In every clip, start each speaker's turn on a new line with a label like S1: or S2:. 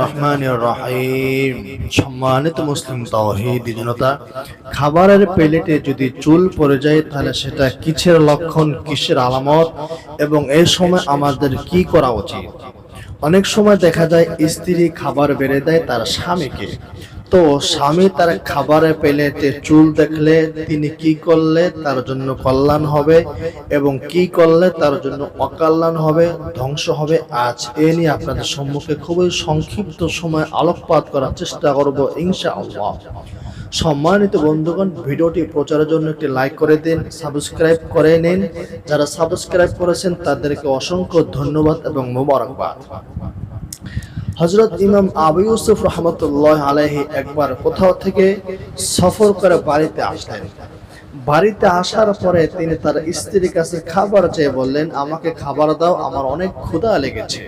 S1: রহমান রহিম সম্মানিত মুসলিম জনতা, খাবারের প্লেটে যদি চুল পড়ে যায়, তাহলে সেটা কিসের লক্ষণ, কিসের আলামত, এবং এই সময় আমাদের কি করা উচিত? অনেক সময় দেখা যায়, স্ত্রী খাবার বেড়ে দেয় তার স্বামীকে। তো স্বামী তার খাবারের প্লেটে চুল দেখলে তিনি কি করলে তার জন্য কল্যাণ হবে এবং কি করলে তার জন্য অকল্যাণ হবে, ধ্বংস হবে? আজ এ নিয়ে আপনাদের সম্মুখে খুবই সংক্ষিপ্ত সময় আলোকপাত করার চেষ্টা করব ইনশা আল্লাহ সম্মানিত বন্ধুগণ, ভিডিওটি প্রচারের জন্য একটি লাইক করে দিন, সাবস্ক্রাইব করে নিন। যারা সাবস্ক্রাইব করেছেন তাদেরকে অসংখ্য ধন্যবাদ এবং মোবারকবাদ। হজরত ইমাম আবু ইউসুফ রহমতুল্লাহ আলাইহি একবার কোথাও থেকে সফর করে বাড়িতে আসলেন। বাড়িতে আসার পরে তিনি তার স্ত্রীর কাছে খাবার চেয়ে বললেন, আমাকে খাবার দাও, আমার অনেক ক্ষুধা লেগেছে।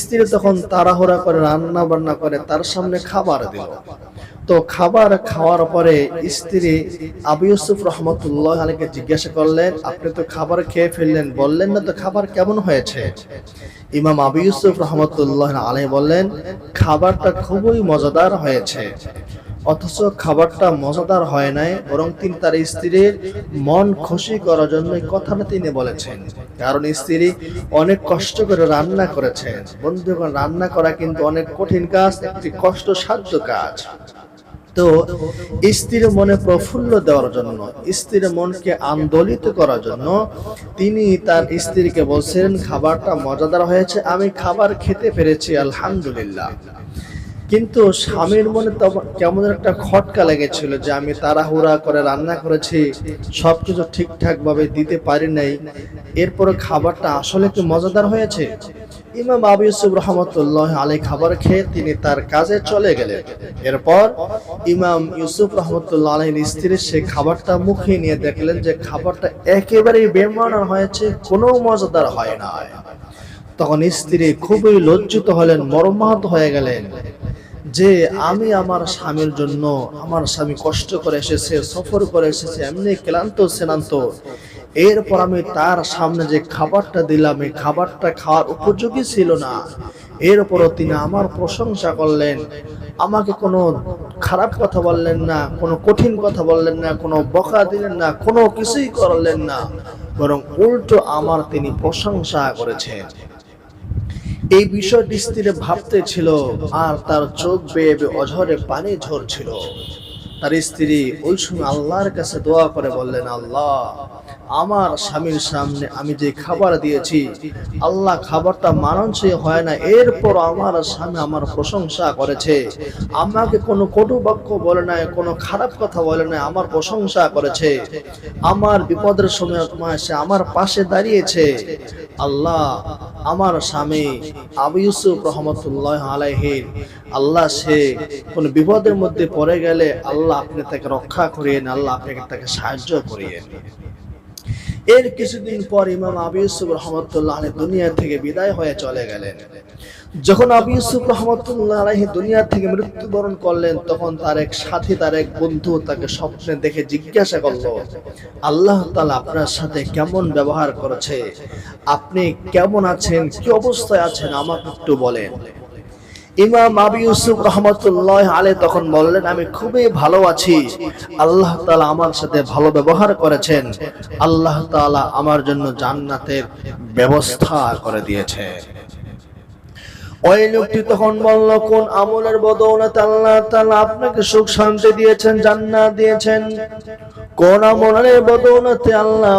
S1: স্ত্রী তখন তাড়াহুড়া করে রান্না বান্না করে তার সামনে খাবার দিল। তো খাবার খাওয়ার পরে স্ত্রী আবু ইউসুফ রহমতুল্লাহ আলীকে জিজ্ঞাসা করলেন, আপনি তো খাবার খেয়ে ফেললেন, বললেন না তো খাবার কেমন হয়েছে? ইমাম আবু ইউসুফ রহমতুল্লাহ আলী বললেন, খাবারটা খুবই মজাদার হয়েছে। অথচ খাবারটা মজাদার হয় নাই, বরং তিনি তার স্ত্রীর মন খুশি করার জন্য কথাটা তিনি বলেছেন। কারণ স্ত্রী অনেক কষ্ট করে রান্না করেছেন। বন্ধুগণ, রান্না করা কিন্তু অনেক কঠিন কাজ, একটি কষ্টসাধ্য কাজ। তো স্ত্রীর মনে প্রফুল্ল দেওয়ার জন্য, স্ত্রীর মনকে আন্দোলিত করার জন্য তিনি তার স্ত্রীকে বলছেন খাবারটা মজাদার হয়েছে, আমি খাবার খেতে পেরেছি, আলহামদুলিল্লাহ। কিন্তু স্বামীর মনে কেমন একটা খটকা লেগেছিল যে, আমি তাড়াহুড়া করে রান্না করেছি, সবকিছু ঠিকঠাক ভাবে দিতে পারি নাই এরপর খাবারটা আসলে কি মজাদার হয়েছে? ইমাম আবু ইউসুফ রহমতুল্লাহ আলী খাবার খেয়ে তিনি তার কাজে চলে গেলেন। এরপর ইমাম ইউসুফ রহমতুল্লাহ আলীর স্ত্রী সে খাবারটা মুখে নিয়ে দেখলেন যে খাবারটা একেবারেই বেমানার হয়েছে, কোনো মজাদার হয় না তখন স্ত্রী খুবই লজ্জিত হলেন, মর্মাহত হয়ে গেলেন যে আমি আমার স্বামীর জন্য, আমার স্বামী কষ্ট করে এসেছে, সফর করে এসেছে, এমনি ক্লান্ত সেনান্ত এরপর আমি তার সামনে যে খাবারটা দিলাম, এই খাবারটা খাওয়ার উপযোগী ছিল না। এরপরও তিনি আমার প্রশংসা করলেন। আমাকে কোনো খারাপ কথা বললেন না, কোনো কঠিন কথা বললেন না, কোনো বকা দিলেন না, কোনো কিছুই করলেন না। বরং উল্টো আমার তিনি প্রশংসা করেছেন। এই বিষয়টি স্ত্রী ভাবতে ছিল আর তার চোখ বেয়ে অঝরে পানি ঝরছিল। তার স্ত্রী ওই সময় আল্লাহর কাছে দোয়া করে বললেন, আল্লাহ আমার স্বামীর সামনে আমি যে খাবার দিয়েছি, আল্লাহ খাবারটা মানানসই হয় না। এরপর আমার স্বামী আমার প্রশংসা করেছে। আমাকে কোনো কটু বাক্য বলে নাই, কোনো খারাপ কথা বলে নাই, আমার প্রশংসা করেছে। আমার বিপদের সময় সে আমার পাশে দাঁড়িয়েছে। আল্লাহ, আমার স্বামী আবু ইউসুফ রহমতুল্লাহ আলাইহির আল্লাহ সে কোন বিপদের মধ্যে পড়ে গেলে আল্লাহ আপনি তাকে রক্ষা করিয়েন, আল্লাহ আপনাকে তাকে সাহায্য করিয়েন। এর কিছুদিন পর ইমাম আবু ইউসুফ রহমতুল্লাহ দুনিয়া থেকে বিদায় হয়ে চলে গেলেন। যখন আবু ইউসুফ রহমতুল্লাহ আলাইহি দুনিয়া থেকে মৃত্যুবরণ করলেন, তখন তার এক সাথী, তার এক বন্ধু তাকে স্বপ্নে দেখে জিজ্ঞাসা করল, আল্লাহ তালা আপনার সাথে কেমন ব্যবহার করেছে? আপনি কেমন আছেন? কি অবস্থায় আছেন? আমাকে একটু বলেন। ইমাম আবি ইউসুফ রহমতুল্লাহ আলে তখন বললেন, আমি খুবই ভালো আছি। আল্লাহ তালা আমার সাথে ভালো ব্যবহার করেছেন। আল্লাহ তালা আমার জন্য জান্নাতের ব্যবস্থা করে দিয়েছে ওই লোকটি তখন বলল, কোন আমলের বদৌলতে আল্লাহ তাআলা আপনাকে সুখ শান্তি দিয়েছেন, জান্নাত দিয়েছেন? কোন আমলের বদৌলতে আল্লাহ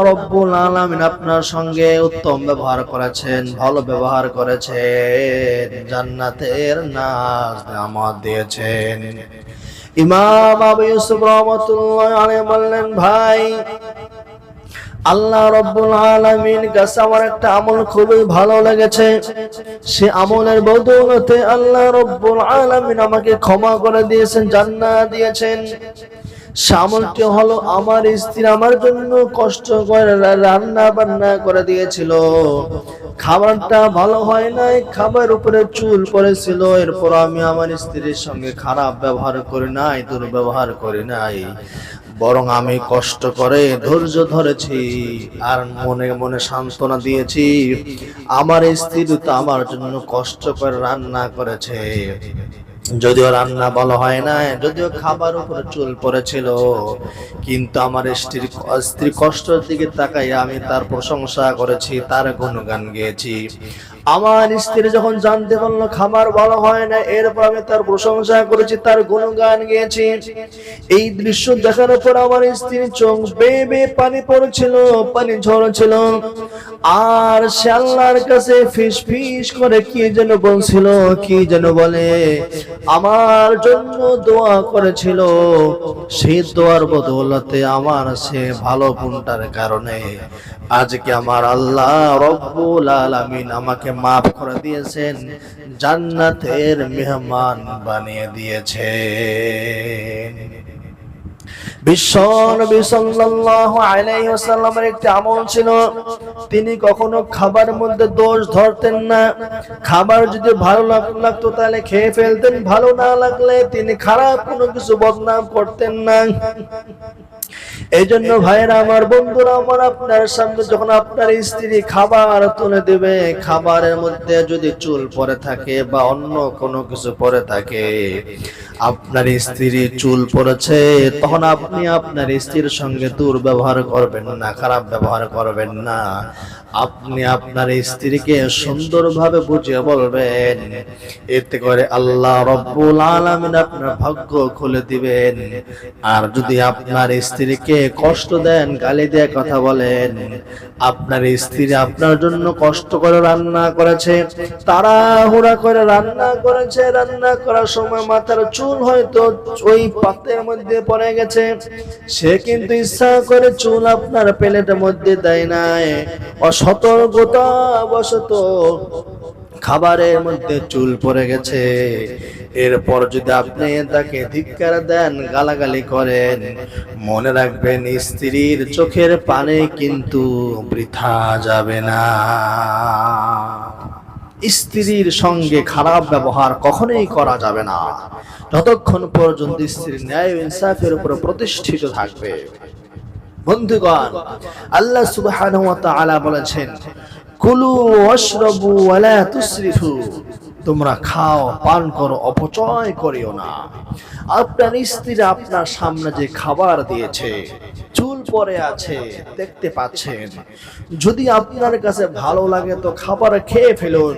S1: আলামিন আপনার সঙ্গে উত্তম ব্যবহার করেছেন, ভালো ব্যবহার করেছেন, জান্নাতের নাজ নামাত দিয়েছেন? ইমাম আবু ইউসুফ রহমতুল্লাহ আলাইহি বললেন, ভাই আল্লাহ রব্বুল আলামিন কাছে আমার একটা আমল খুবই ভালো লেগেছে। সে আমলের বদৌলতে আল্লাহ রব্বুল আলামিন আমাকে ক্ষমা করে দিয়েছেন, জান্নাত দিয়েছেন। সামলটি হলো আমার স্ত্রী আমার জন্য কষ্ট করে রান্না বান্না করে দিয়েছিল। খাবারটা ভালো হয় নাই, খাবার উপরে চুল পড়েছিল এরপর আমি আমার স্ত্রীর সঙ্গে খারাপ ব্যবহার করি নাই, দুর্ব্যবহার করি নাই। বরং আমি কষ্ট করে, ধৈর্য ধরেছি আর মনে মনে সান্ত্বনা দিয়েছি। আমার স্ত্রী তো আমার জন্য কষ্ট করে রান্না করেছে। যদিও রান্না ভালো হয় না যদিও খাবার উপরে চুল পড়েছিল, কিন্তু আমার স্ত্রীর স্ত্রী কষ্টের দিকে তাকাই আমি তার প্রশংসা করেছি, তার গুণগান গেয়েছি। আমার স্ত্রী যখন জানতে পারল খামার ভালো হয় না, এরপর আমি তার প্রশংসা করেছি, তার গুণগান গেয়েছি। এই দৃশ্য দেখার পর আমার স্ত্রী চোখ বেয়ে বেয়ে পানি পড়ছিল, পানি ঝরছিল। আর সে আল্লাহর কাছে ফিস ফিস করে কি যেন বলছিল, কি যেন বলে। আমার জন্য দোয়া করেছিল। সেই দোয়ার বদৌলতে আমার সে ভালো গুণটার কারণে আজকে আমার আল্লাহ রব্বুল আলামিন আমাকে মাফ করে দিয়েছেন, জান্নাতের মেহমান বানিয়ে দিয়েছে একটি তিনি কখনো খাবার মধ্যে দোষ ধরতেন না। খাবার যদি ভালো লাগতো তাহলে খেয়ে ফেলতেন, ভালো না লাগলে তিনি খারাপ কোনো কিছু বদনাম করতেন না। এই জন্য ভাইয়েরা আমার বন্ধুরা আমার আপনার সামনে যখন আপনার স্ত্রী খাবার তুলে দেবে খাবারের মধ্যে যদি চুল পরে থাকে বা অন্য কোনো কিছু পরে থাকে আপনার স্ত্রী চুল পড়েছে তখন আপনি আপনার স্ত্রীর সঙ্গে দুর্ব্যবহার করবেন না খারাপ ব্যবহার করবেন না। আপনি আপনার স্ত্রীকে সুন্দরভাবে বুঝিয়ে বলবেন। এতে করে আল্লাহ রব্বুল আলামিন আপনার ভাগ্য খুলে দিবেন। আর যদি আপনার স্ত্রীকে কষ্ট দেন, গালি দিয়ে কথা বলেন, আপনার স্ত্রী আপনার জন্য কষ্ট করে রান্না করেছে, তাড়াহুড়া করে রান্না করেছে, রান্না করার সময় মাথার চুল হয়তো ওই পাতের মধ্যে পড়ে গেছে। সে কিন্তু ইচ্ছা করে চুল আপনার প্লেটের মধ্যে দেয় নাই। অসতর্কতা বশত খাবারের মধ্যে চুল পড়ে গেছে। এরপর যদি আপনি তাকে ধিক্কার দেন, গালাগালি করেন, মনে রাখবেন স্ত্রীর চোখের পানে কিন্তু বৃথা যাবে না। স্ত্রীর সঙ্গে খারাপ ব্যবহার কখনোই করা যাবে না। যতক্ষণ পর্যন্ত স্ত্রীর ন্যায় ইনসাফের উপর প্রতিষ্ঠিত থাকবে। বন্ধুগণ, আল্লাহ তাআলা বলেছেন, কুলু লা তুসরিফু। তোমরা খাও, পান করো, অপচয় করিও না। আপনার স্ত্রী আপনার সামনে যে খাবার দিয়েছে, চুল পরে আছে, দেখতে পাচ্ছেন। যদি আপনার কাছে ভালো লাগে তো খাবার খেয়ে ফেলুন।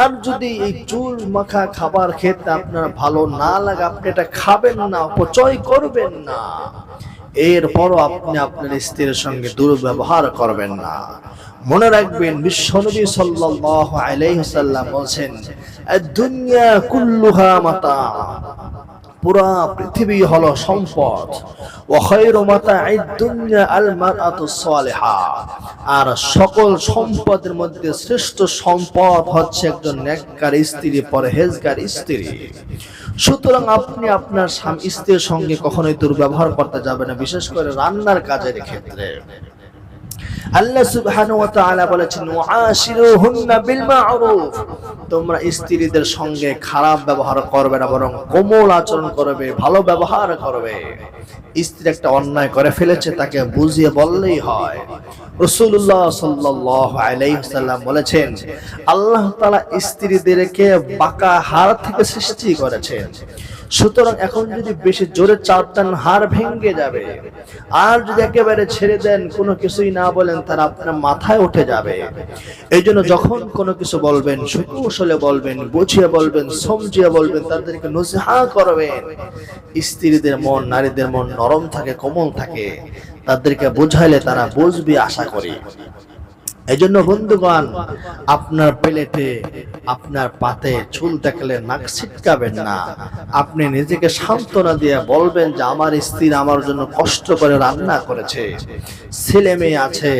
S1: আর যদি এই চুল মাখা খাবার খেতে আপনার ভালো না লাগে, আপনি এটা খাবেন না, অপচয় করবেন না। এরপরও আপনি আপনার স্ত্রীর সঙ্গে দুর্ব্যবহার করবেন না। মনে রাখবেন বিশ্বনবী সাল্লাল্লাহু আলাইহি ওয়াসাল্লাম বলেন দুনিয়া কুল্লুহা মাতা। পুরা পৃথিবী হলো সম্পদ। আর সকল সম্পদের মধ্যে শ্রেষ্ঠ সম্পদ হচ্ছে একজন নেককার স্ত্রী, পরহেজগার স্ত্রী। সুতরাং আপনি আপনার স্বামী স্ত্রীর সঙ্গে কখনোই দুর্ব্যবহার করতে যাবেন না, বিশেষ করে রান্নার কাজের ক্ষেত্রে। আল্লাহ সুবহানাহু ওয়া তাআলা বলেছেন ওয়াশিরুহুন্না বিল মা'রুফ তোমরা স্ত্রীদের সঙ্গে খারাপ ব্যবহার করবে না, বরং কোমল আচরণ করবে, ভালো ব্যবহার করবে। স্ত্রী একটা অন্যায় করে ফেলেছে, তাকে বুঝিয়ে বললেই হয়। রাসূলুল্লাহ সাল্লাল্লাহু আলাইহি ওয়াসাল্লাম বলেছেন, আল্লাহ তাআলা স্ত্রীদেরকে বাঁকা হাড় থেকে সৃষ্টি করেছেন সুতরাং এখন যদি বেশি জোরে চাপটান হাড় ভেঙে যাবে, আর যদি একেবারে ছেড়ে দেন, কোনো কিছুই না বলেন, তারা আপনার মাথায় উঠে যাবে। এই জন্য যখন কোনো কিছু বলবেন সুকৌশলে বলবেন, বুঝিয়ে বলবেন, সমঝিয়ে বলবেন, তাদেরকে নসিহা করবেন। স্ত্রীদের মন, নারীদের মন নরম থাকে, কোমল থাকে। তাদেরকে বোঝাইলে তারা বুঝবে, আশা করি। এই জন্য বন্ধুগণ, আপনার প্লেটে, আপনার পাতে চুল দেখলে নাক ছিটকাবেন না। আপনি নিজেকে সান্ত্বনা দিয়ে বলবেন যে, আমার স্ত্রী আমার জন্য কষ্ট করে রান্না করেছে। ছেলে মেয়ে আছে।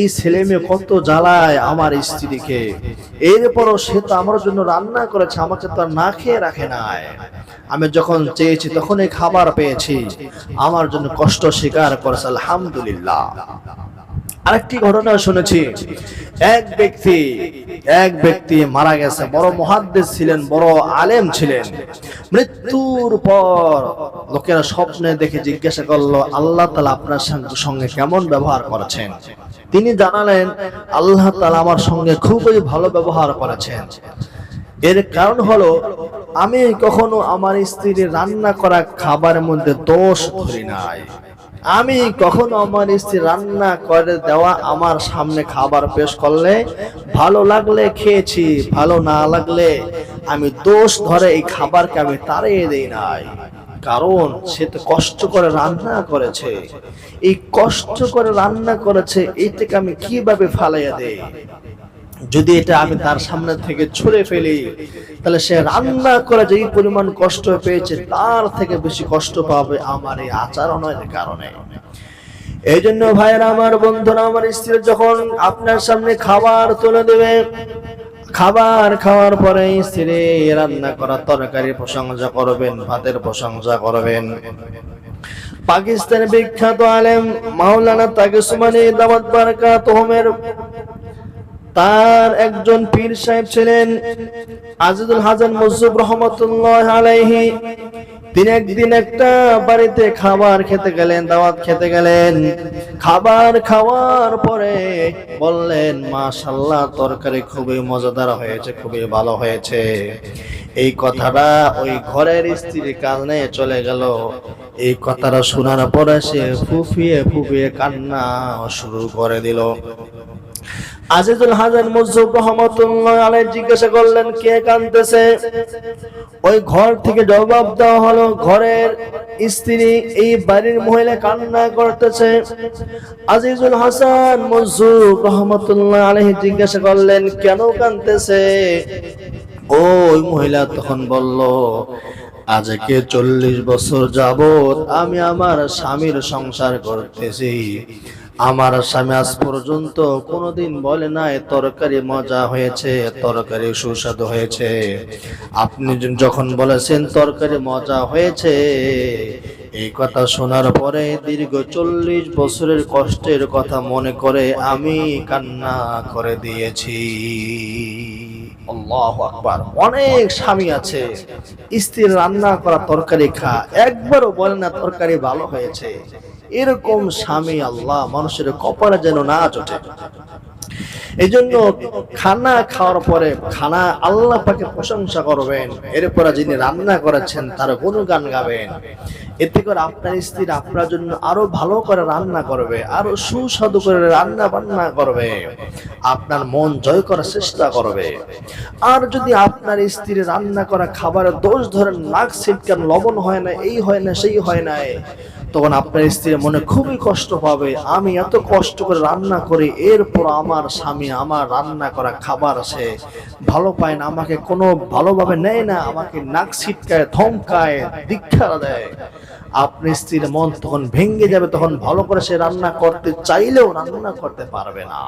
S1: এই ছেলে মেয়ে কত জ্বালায় আমার স্ত্রীকে। এরপরও সে তো আমার জন্য রান্না করেছে, আমাকে তো না খেয়ে রাখে নাই। আমি যখন চেয়েছি তখনই খাবার পেয়েছি। আমার জন্য কষ্ট স্বীকার করেছে, আলহামদুলিল্লাহ। আরেকটি ঘটনা শুনেছি। এক ব্যক্তি এক ব্যক্তি মারা গেছে। বড় মহাদ্দেশ ছিলেন, বড় আলেম ছিলেন। মৃত্যুর পর লোকেরা স্বপ্নে দেখে জিজ্ঞাসা করল, আল্লাহ তালা আপনার সঙ্গে- কেমন ব্যবহার করেছেন? তিনি জানালেন, আল্লাহ তালা আমার সঙ্গে খুবই ভালো ব্যবহার করেছেন। এর কারণ হলো, আমি কখনো আমার স্ত্রীর রান্না করা খাবারের মধ্যে দোষ ধরি নাই। আমি কখনো আমার স্ত্রী রান্না করে দেওয়া আমার সামনে খাবার পেশ করলে ভালো লাগলে খেয়েছি, ভালো না লাগলে আমি দোষ ধরে এই খাবারকে আমি তাড়িয়ে দেই নাই। কারণ সে তো কষ্ট করে রান্না করেছে। এই কষ্ট করে রান্না করেছে এইটাকে আমি কীভাবে ফালাইয়া দেই? যদি এটা আমি তার সামনে থেকে ছুড়ে ফেলি, তাহলে সে রান্না করে যেই পরিমাণ কষ্ট পেয়েছে, তার থেকে বেশি কষ্ট পাবে আমার এই আচরণের কারণে। এই জন্য ভাইয়েরা আমার বন্ধুরা, আমার স্ত্রী যখন আপনার সামনে খাবার তুলে দেবে, খাবার খাওয়ার পরে স্ত্রী রান্না করা তরকারির প্রশংসা করবেন, ভাতের প্রশংসা করবেন। পাকিস্তানের বিখ্যাত আলেম মাওলানা তাকিসুমানি দাওয়াত বারাকাত হোমের তার একজন পীর সাহেব ছিলেন আজিদুল হাসান মুসুব রহমতুল্লাহ আলাইহি। তিনি একদিন একটা বাড়িতে খাবার খেতে গেলেন, দাওয়াত খেতে গেলেন। খাবার খাওয়ার পরে বললেন মাশাল্লাহ তরকারি খুবই মজাদার হয়েছে, খুবই ভালো হয়েছে। এই কথাটা ওই ঘরের স্ত্রীর কানে চলে গেল। এই কথাটা শোনার পরে সে ফুফিয়ে ফুফিয়ে কান্না শুরু করে দিল। আজিজুল হাসান মুজুব রহমতুল্লাহ আলাই জিজ্ঞাসা করলেন, কে কাঁদতেছে ওই ঘর থেকে জবাব দেওয়া হলো, ঘরের স্ত্রী, এই বাড়ির মহিলা কান্না করতেছে। আজিজুল হাসান মুজুব রহমতুল্লাহ আলাইহি জিজ্ঞাসা করলেন, কেন কাঁদতেছে ওই মহিলা তখন বলল আজকে চল্লিশ বছর যাবত আমি আমার স্বামীর সংসার করতেছি। আমার স্বামী আজ পর্যন্ত কোনোদিন বলে নাই, তরকারি মজা হয়েছে, তরকারি সুস্বাদু হয়েছে। আপনি যখন বলেছেন তরকারি মজা হয়েছে, এই কথা শোনার পরে দীর্ঘ চল্লিশ বছরের কষ্টের কথা মনে করে আমি কান্না করে দিয়েছি। অনেক স্বামী আছে স্ত্রীর রান্না করা তরকারি খা, একবারও বলে না তরকারি ভালো হয়েছে। এরকম স্বামী আল্লাহ মানুষের কপালে যেন না জোটে। এই জন্য খানা খাওয়ার পরে খানা আল্লাহ পাকে প্রশংসা করবেন। এরপরে যিনি রান্না করেছেন তার গুণগান গাবেন। এতে করে আপনার স্ত্রী আপনার জন্য আরও ভালো করে রান্না করবে, আরও সুস্বাদু করে রান্না বান্না করবে। আপনার মন জয় করার চেষ্টা করবে। আর যদি আপনার স্ত্রী রান্না করা খাবারের দোষ ধরেন নাক ছিটকান, লবণ হয় না, এই হয় না, সেই হয় না তখন আপনার স্ত্রী মনে খুবই কষ্ট পাবে। আমি এত কষ্ট করে রান্না করি, এরপর আমার স্বামী আমার রান্না করা খাবার সে ভালো পায় না, আমাকে কোনো ভালোভাবে নেয় না, আমাকে নাক ছিটকায় ধমকায় দীক্ষা দেয়। আপনি স্ত্রীর মন তখন ভেঙে যাবে, তখন ভালো করে সে রান্না করতে চাইলেও রান্না করতে পারবে না।